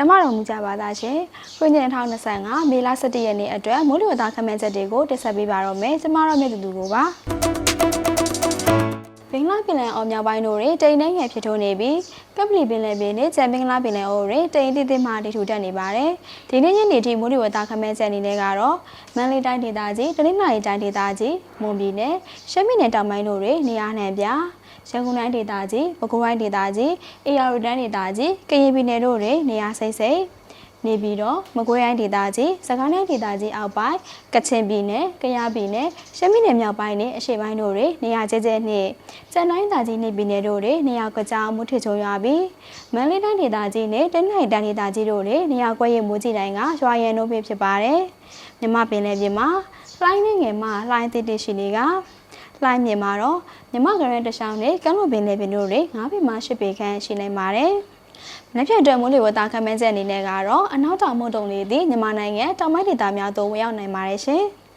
ကျမတို့မူကြပါသားရှင်။ခွင့်ကျင်2025မေလ17ရက်နေ့အတွက်မိုးလေဝသခန့်မှန်းချက်တွေကိုတင်ဆက်ပေးပါတော့မယ်။ကျမတို့မြေတူတူကိုပါ။ ဘင်္ဂလားပင်လယ်အော်မြောက်ပိုင်းတို့တွင်တိမ်နှဲငယ်ဖြစ်ထွန်းနေပြီးကပလီပင်လယ်ပြင်နဲ့ကျန်ဘင်္ဂလားပင်လယ်အော်တွင်တိမ်တိတိမှတည်ထူတက်နေပါတယ်။ဒီနေ့ညနေထိမိုးလေဝသခန့်မှန်းချက်အနေနဲ့ကတော့မန္တလေးတိုင်းဒေသကြီးတနင်္လာရီတိုင်းဒေသကြီးမွန်ပြည်နယ်ရှမ်းပြည်နယ်တောင်ပိုင်းတို့တွင်နေရာနှံပြရန်ကုန်တိုင်းဒေသကြီးပဲခူးတိုင်းဒေသကြီးအေရရီတိုင်းဒေသကြီးကရင်ပြည်နယ်တို့တွင်နေရာစိတ်စိတ် နေပြီးတော့မကွေးတိုင်းဒေသကြီးစကိုင်းတိုင်းဒေသကြီးအောက်ပိုင်းကချင်ပြည်နယ်ကယားပြည်နယ်ရှမ်းပြည်နယ်မြောက်ပိုင်းနဲ့အရှေ့ပိုင်းတို့တွင်နေရာကျကျနှင့်စံတိုင်းဒေသကြီးနေပြည်နယ်တို့တွင်နေရာကကြောင်မှုထချုံရွာပြီးမန္တလေးတိုင်းဒေသကြီးနဲ့တနင်္လာရီတိုင်းဒေသကြီးတို့တွင်နေရာကွက်ရမိုးကြီးတိုင်းကရွာရန်တို့ဖြစ်ပါတယ်မြမပင်လယ်ပြင်မှာလှိုင်းနေငယ်မှာလှိုင်းတိတိရှိနေကလှိုင်းမြေမှာတော့မြမကရဲတရှောင်းနဲ့ကမ်းလွန်ပင်လယ်ပြင်တို့တွင်၅ပေမှ၈ပေခန့်ရှိနိုင်ပါတယ်။ မနေ့ဖြတ်အတွက်မိုးလေဝသခန့်မှန်းချက်အနေနဲ့ကတော့အနောက်တောင်မုတ်တုံလေးသည်မြန်မာနိုင်ငံတောင်ပိုင်းဒေသများသို့ဝင်ရောက်နိုင်ပါတယ်ရှင်။